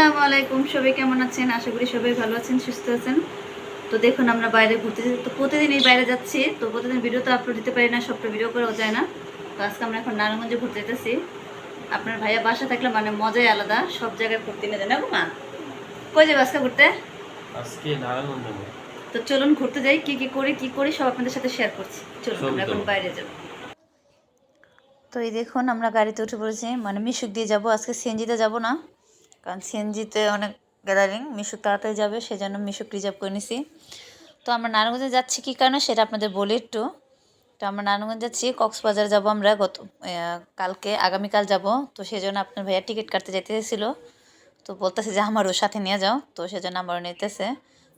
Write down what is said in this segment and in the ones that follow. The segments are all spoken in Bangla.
আসসালামু আলাইকুম সবাই কেমন আছেন? আশা করি সবাই ভালো আছেন সুস্থ আছেন। তো দেখুন আমরা বাইরে ঘুরতে তো প্রতিদিনই বাইরে যাচ্ছি। তো প্রতিদিন ভিডিও তো আপলোড দিতে পারি না সবটা ভিডিও করাও যায় না। তো আজকে আমরা এখন নারায়ণগঞ্জে ঘুরতে যেতেছি। আপনার ভাইয়া বাসা থাকলে মানে মজাই আলাদা। সব জায়গায় ঘুরতে নিয়ে যায় না গো মা? কই যাবে আজকে ঘুরতে? আজকে নারায়ণগঞ্জ তো চলুন ঘুরতে যাই কি কি করি কি করি সব আপনাদের সাথে শেয়ার করছি। চলুন আমরা এখন বাইরে যাব। তো এই দেখুন আমরা গাড়িতে উঠে পড়েছি। মানে মিশুক দিয়ে যাব। আজকে সিএনজিতে যাব না। কারণ সিএনজিতে অনেক গ্যাদারিং মিশুক তাড়াতাড়ি যাবে, সেজন্য মিশুক রিজার্ভ করে নিছি। তো আমরা নারায়ণগঞ্জে যাচ্ছি কী কারণে সেটা আপনাদের বলি একটু। তো আমরা নারায়ণগঞ্জ যাচ্ছি, কক্সবাজার যাব আমরা গত কালকে, আগামীকাল যাব। তো সেজন্য আপনার ভাইয়া টিকিট কাটতে যেতে চেয়েছিল তো বলতেছে যে আমারও সাথে নিয়ে যাও। তো সেজন্য আমারও নিতেছে।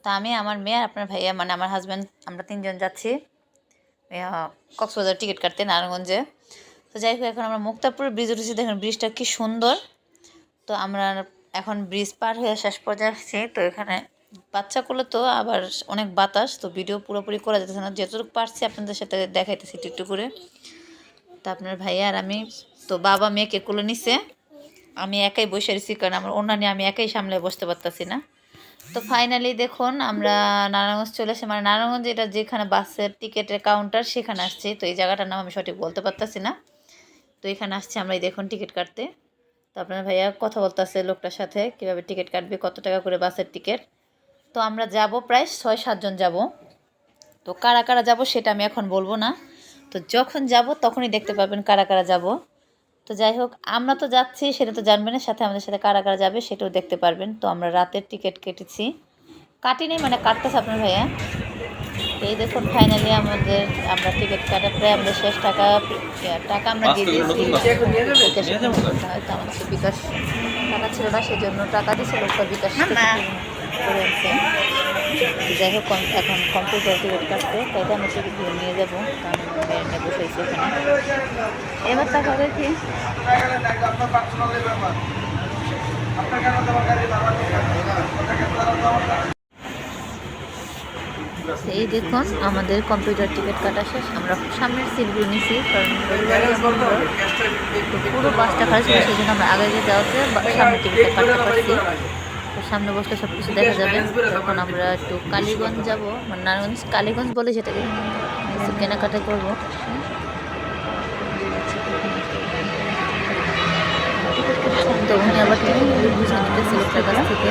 তো আমি, আমার মেয়ে আর আপনার ভাইয়া মানে আমার হাজব্যান্ড আমরা তিনজন যাচ্ছি। কক্সবাজার টিকিট কাটতে নারায়ণগঞ্জে। তো যাই হোক, এখন আমরা মুক্তাপুর ব্রিজ উঠেছি। দেখুন ব্রিজটা কি সুন্দর। তো আমরা এখন ব্রিজ পার হয়ে শেষ পর্যায়ে আসছি তো এখানে বাচ্চা করলে তো আবার অনেক বাতাস, তো ভিডিও পুরোপুরি করা যেতেছে না। যতটুকু পারছি আপনাদের সাথে দেখাইতেছি একটু একটু করে। তো আপনার ভাইয়া আর আমি, তো বাবা মেয়েকে কোলে নিছে। আমি একাই বসে রয়েছি কারণ আমার অন্যান্য আমি একাই সামলে বসতে পারতাছি না। তো ফাইনালি দেখুন, আমরা নারায়ণগঞ্জ চলে এসে মানে নারায়ণগঞ্জ এটা যেখানে বাসের টিকিটের কাউন্টার সেখানে আসছি। তো এই জায়গাটার নাম আমি সঠিক বলতে পারতাছি না। তো এখানে আসছি আমরা এই দেখুন টিকিট কাটতে। তো আপনার ভাইয়া কথা বলতেছে লোকটার সাথে, কীভাবে টিকিট কাটবে, কত টাকা করে বাসের টিকিট। তো আমরা যাব প্রায় ছয় সাতজন যাব। তো কারা কারা যাব সেটা আমি এখন বলব না। তো যখন যাব তখনই দেখতে পাবেন কারা কারা যাব। তো যাই হোক, আমরা তো যাচ্ছি, সেটা তো জানবেন, সাথে আমাদের সাথে কারা কারা যাবে সেটাও দেখতে পারবেন। তো আমরা রাতের টিকিট কেটেছি। কাটিনি মানে কাটতেছে আপনার ভাইয়া। এই দেখুন ফাইনালি আমাদের আমরা টিকিট কাটা প্রায় আমরা শেষ টাকা টাকা আমরা দিয়ে দিয়েছি। বিকাশে করতে হয় তো আমাদের তো বিকাশ টাকা ছিল না সেই জন্য টাকা দিয়েছে লোকটা বিকাশ করে যাই হোক কম- এখন কম্পিউটার টিকিট কাটতে তাই তো আমরা টিকিটগুলো নিয়ে যাব মেয়ের নিয়ে বসেছি এখানে। এবার টাকা দেখি এই দেখুন, আমাদের কম্পিউটার টিকিট কাটা শেষ। আমরা সামনের সিটগুলো নিছি, কারণ পুরো বাসটা খারাপ ছিল সেই জন্য আমরা আগে যাওয়াতে বা- সামনের টিকিটটা কাটতে পারছি। সামনে বসলে সব কিছু দেখা যাবে। তখন আমরা একটু কালীগঞ্জ যাব। মানে নারায়ণগঞ্জ, কালীগঞ্জ বলে সেটাকে কেনাকাটা করব। তো উনি আবার টিকিটগুলো বুঝে নিতেছে লোকটার কাছ থেকে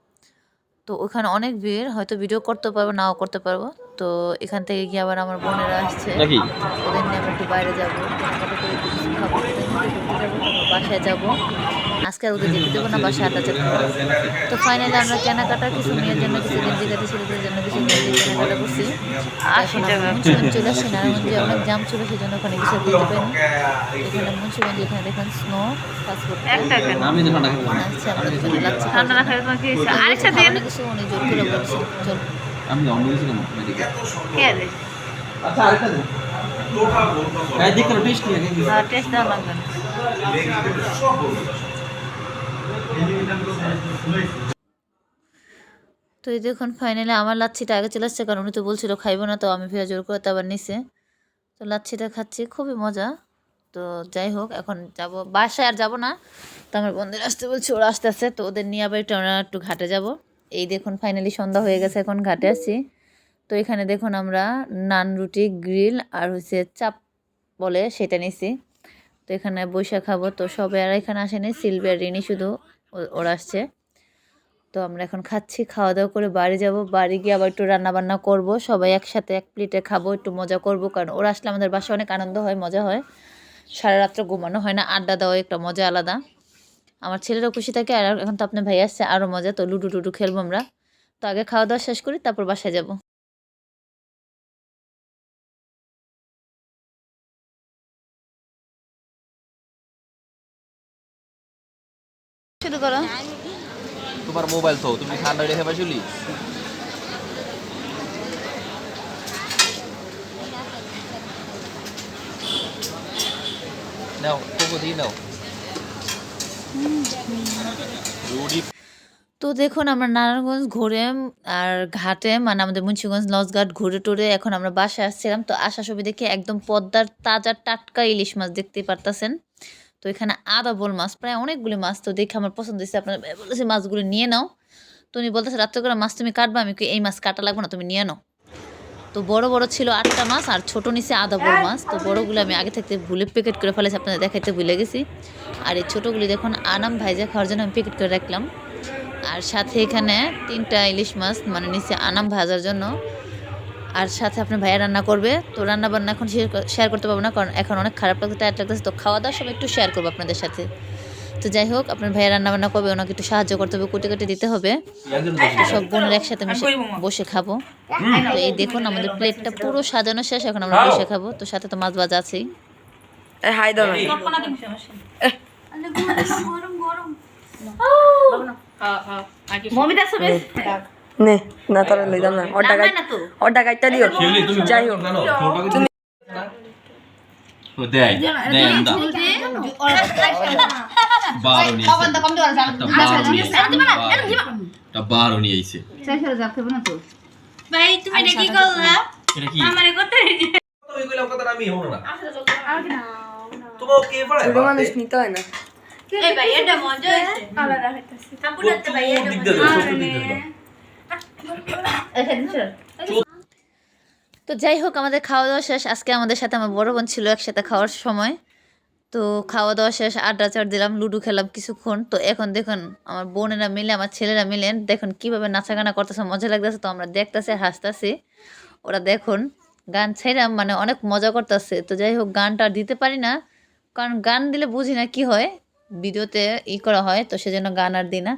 তো ওখানে অনেক ভিড় হয়তো ভিডিও করতে পারব নাও করতে পারব। তো এখান থেকে গিয়ে আবার আমার বোনেরা আসছে। নাকি? ওদের নিয়ে আমরা একটু বাইরে যাব। বাসায় যাব। আজকে আর ওদের যেতে দেবো না বাসায় আটা যাব তো ফাইনালি আমরা কেনাকাটা কিছু মেয়ের জন্য কিছু গেঞ্জি কাটি ছেলেদের জন্য কিছু গেঞ্জি কেনাকাটা করছি। এখন মুন্সিগঞ্জ চলে আসছি নারায়ণগঞ্জে অনেক জাম ছিল সেই জন্য ওখানে কিছু দিতে পারিনি এখানে মুন্সিগঞ্জ এখানে দেখেন স্নো পাসপোর্ট আচ্ছা আমাদের জন্য লাগছে। কিছু উনি জোর করে বলছে। চল। আমি অন্য কিছু কেন? কে আচ্ছা আরেকটা দিন। এই তো এই দেখুন ফাইনালি আমার লাচ্ছিটা আগে চলে আসছে, কারণ উনি তো বলছিল খাইবো না, তো আমি ফেরা জোর করে আবার নিছে। তো লাচ্ছিটা খাচ্ছি, খুবই মজা। তো যাই হোক, এখন যাব। বাসায় আর যাব না। তো আমার বন্ধুরা আসতে বলছি, ওরা আসতে আসছে তো ওদের নিয়ে আবার একটু আমরা একটু ঘাটে যাব। এই দেখুন ফাইনালি সন্ধ্যা হয়ে গেছে, এখন ঘাটে আসছি তো এখানে দেখুন আমরা নান রুটি, গ্রিল আর হচ্ছে চাপ বলে সেটা নিছি। তো এখানে বৈশা খাব। তো সবাই আর এখানে আসেনি, সিলভি আর রিনি শুধু ওরা আসছে। তো আমরা এখন খাচ্ছি, খাওয়া দাওয়া করে বাড়ি যাব। বাড়ি গিয়ে আবার একটু রান্না বান্না করব। সবাই একসাথে এক প্লেটে খাব, একটু মজা করব। কারণ ওরা আসলে আমাদের বাসায় অনেক আনন্দ হয়, মজা হয়। সারা রাত্র ঘুমানো হয় না, আড্ডা দেওয়া একটা মজা আলাদা। আমার ছেলেরও খুশি থাকে, আর এখন তো আপনার ভাই আসছে আরও মজা। তো লুডু টুডু খেলব আমরা। তো আগে খাওয়া দাওয়া শেষ করি, তারপর বাসায় যাব। শুরু করো। তোমার মোবাইল তো তুমি ঠান্ডা রেখে পাইছিলি নাও কোকো দিয়ে নাও। তো দেখুন আমরা নারায়ণগঞ্জ ঘুরে আর ঘাটে মানে আমাদের মুন্সিগঞ্জ লঞ্চঘাট ঘুরে টুরে এখন আমরা বাসায় আসছিলাম। তো আসার ছবি দেখে একদম পদ্মার তাজা টাটকা ইলিশ মাছ দেখতে পারতাছেন। তো এখানে আদা বোল মাছ প্রায় অনেকগুলি মাছ তো দেখে আমার পছন্দ হয়েছে। আপনার বলেছে মাছগুলো নিয়ে নাও। তো উনি বলতেছে রাত্রে করে মাছ তুমি কাটবা আমি কই, এই মাছ কাটা লাগবে না তুমি নিয়ে নাও। তো বড় বড় ছিল আটটা মাছ আর ছোট নিচে আদা বড় মাছ। তো বড়গুলো আমি আগে থাকতে ভুলে প্যাকেট করে ফেলেছি আপনাদের দেখাইতে ভুলে গেছি। আর এই ছোটোগুলি দেখুন আনাম ভাইজা খাওয়ার জন্য আমি প্যাকেট করে রাখলাম। আর সাথে এখানে তিনটা ইলিশ মাছ মানে নিচে আনাম ভাজার জন্য। আর সাথে আপনার ভাইয়া রান্না করবে তো রান্না বান্না এখন শেয়ার করতে পারব না কারণ এখন অনেক খারাপ লাগছে টায়ার লাগতেছে তো খাওয়া দাওয়া সব একটু শেয়ার করব আপনাদের সাথে। তো যাই হোক আপনার ভাইয়া রান্না বান্না করবে ওনাকে একটু সাহায্য করতে হবে কুটে কুটে দিতে হবে। সব বোনের একসাথে মিশে বসে খাব। তো এই দেখুন আমাদের প্লেটটা পুরো সাজানো শেষ এখন আমরা বসে খাব। তো সাথে তো মাছ ভাজা আছেই। হাই দাও। মমিতা ছবি নে না তোরা লইলাম না। ওর টাকা ওর টাকাটা দিও। যাই হোক। ও দেয় দেয় দা বারো নিয়ে একটা বারো নিয়ে আইছে ভাই তুমি এটা কি করলা? এটা কি? তুমি কইলাম কথাটা আমি হব না। তোমাও কে পড়ায়? ছোট মানুষ নিতে হয় না। এই ভাই এটা মজা হইছে আলাদা হইতাছে। কাপুরাতে ভাই এটা তো যাই হোক, আমাদের খাওয়া দাওয়া শেষ। আজকে আমাদের সাথে আমার বড় বোন ছিল একসাথে খাওয়ার সময়। তো খাওয়া দাওয়া শেষ, আড্ডা চার দিলাম, লুডো খেলাম কিছুক্ষণ। তো এখন দেখুন, আমার বোনেরা মিলে, আমার ছেলেরা মিলে, দেখুন কীভাবে নাচাগানা করতেছে, মজা লাগতেছে। তো আমরা দেখতেছি, হাসতেছি। ওরা দেখুন গান ছেড়াম মানে অনেক মজা করতেছে। তো যাই হোক, গানটা দিতে পারি না, কারণ গান দিলে বুঝি না কি হয়। ভিডিওতে ই করা হয়, তো সেজন্য গান আর দিই না।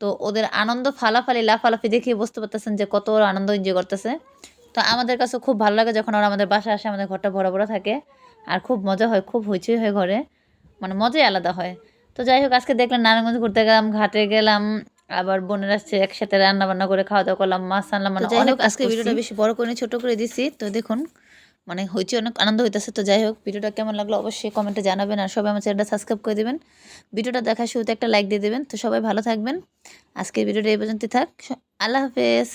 তো ওদের আনন্দ ফালাফালি লাফালাফি দেখে বুঝতে পারতেছেন যে কত ওরা আনন্দ এনজয় করতেছে। তো আমাদের কাছে খুব ভালো লাগে যখন ওরা আমাদের বাসায় আসে আমাদের ঘরটা ভরা ভরা থাকে। আর খুব মজা হয় খুব হইচই হয় ঘরে। মানে মজাই আলাদা হয়। তো যাই হোক আজকে দেখলাম নারায়ণগঞ্জ ঘুরতে গেলাম ঘাটে গেলাম আবার বোনের আসছে একসাথে রান্না বান্না করে খাওয়া দাওয়া করলাম মাছ আনলাম মানে অনেক আজকে ভিডিওটা বেশি বড় করে ছোট করে দিছি। তো দেখুন মানে হয়েছে অনেক আনন্দ হইতেছে। তো যাই হোক, ভিডিওটা কেমন লাগল অবশ্যই কমেন্টে জানাবেন আর সবাই আমার চ্যানেলটা সাবস্ক্রাইব করে দেবেন। ভিডিওটা দেখার শুরুতে একটা লাইক দিয়ে দেবেন। তো সবাই ভালো থাকবেন। আজকের ভিডিওটা এই পর্যন্তই থাক। আল্লাহ হাফেজ।